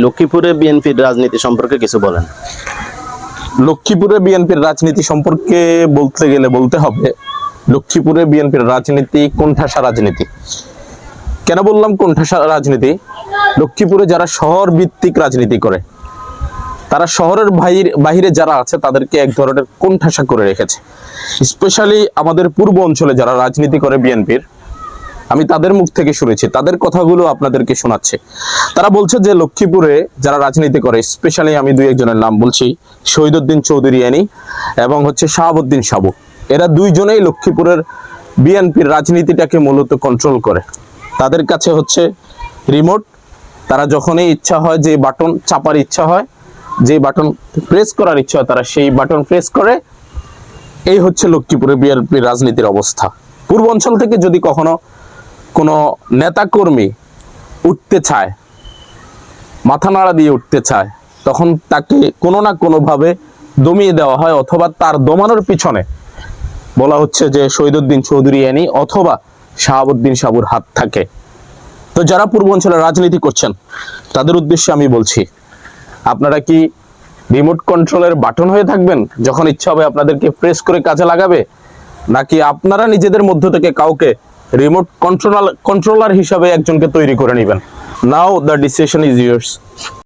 লক্ষ্মীপুরে বিএনপির রাজনীতি সম্পর্কে কিছু বলেন। লক্ষ্মীপুরে বিএনপির রাজনীতি সম্পর্কে বলতে গেলে বলতে হবে, লক্ষ্মীপুরে বিএনপির রাজনীতি কোণঠাসা রাজনীতি। কেন বললাম কোণঠাসা রাজনীতি? লক্ষ্মীপুরে যারা শহর ভিত্তিক রাজনীতি করে, তারা শহরের বাহির- বাহিরে যারা আছে, তাদেরকে এক ধরনের কোণঠাসা করে রেখেছে। স্পেশালি আমাদের পূর্ব অঞ্চলে যারা রাজনীতি করে বিএনপির আমি তাদের মুখ থেকে শুনেছি, তাদের কথাগুলো আপনাদেরকে শোনাচ্ছে। তারা বলছে যে লক্ষ্মীপুরে যারা রাজনীতি করে স্পেশালি আমি দুই একজনের নাম বলছি, শহীদুদ্দিন চৌধুরিয়ানি এবং হচ্ছে শাহাবুদ্দিন সাবু। এরা দুইজনেই লক্ষ্মীপুরের বিএনপির রাজনীতিটাকে মূলত কন্ট্রোল করে। তাদের কাছে হচ্ছে রিমোট তারা যখনই ইচ্ছা হয় যে বাটন চাপার ইচ্ছা হয়, যে বাটন প্রেস করার ইচ্ছা হয়, তারা সেই বাটন প্রেস করে। এই হচ্ছে লক্ষ্মীপুরে বিএনপির রাজনীতির অবস্থা। পূর্বাঞ্চল থেকে যদি কখনো কোনো নেতাকর্মী উঠতে চায়, মাথা নাড়া দিয়ে উঠতে চায়, তখন তাকে কোনো না কোনোভাবে দমিয়ে দেওয়া হয় অথবা তার দমানোর পিছনে বলা হচ্ছে যে শহীদুদ্দিন চৌধুরী এনি অথবা শাহাবুদ্দিন সাবুর হাত থাকে। তো যারা পূর্বাঞ্চলে রাজনীতি করছেন, তাদের উদ্দেশ্যে আমি বলছি, আপনারা কি রিমোট কন্ট্রোলের বাটন হয়ে থাকবেন যখন ইচ্ছা হবে আপনাদেরকে প্রেস করে কাজে লাগাবে? নাকি আপনারা নিজেদের মধ্য থেকে কাউকে রিমোট কন্ট্রোলার কন্ট্রোলার হিসাবে একজনকে তৈরি করে নেবেন। Now the decision is yours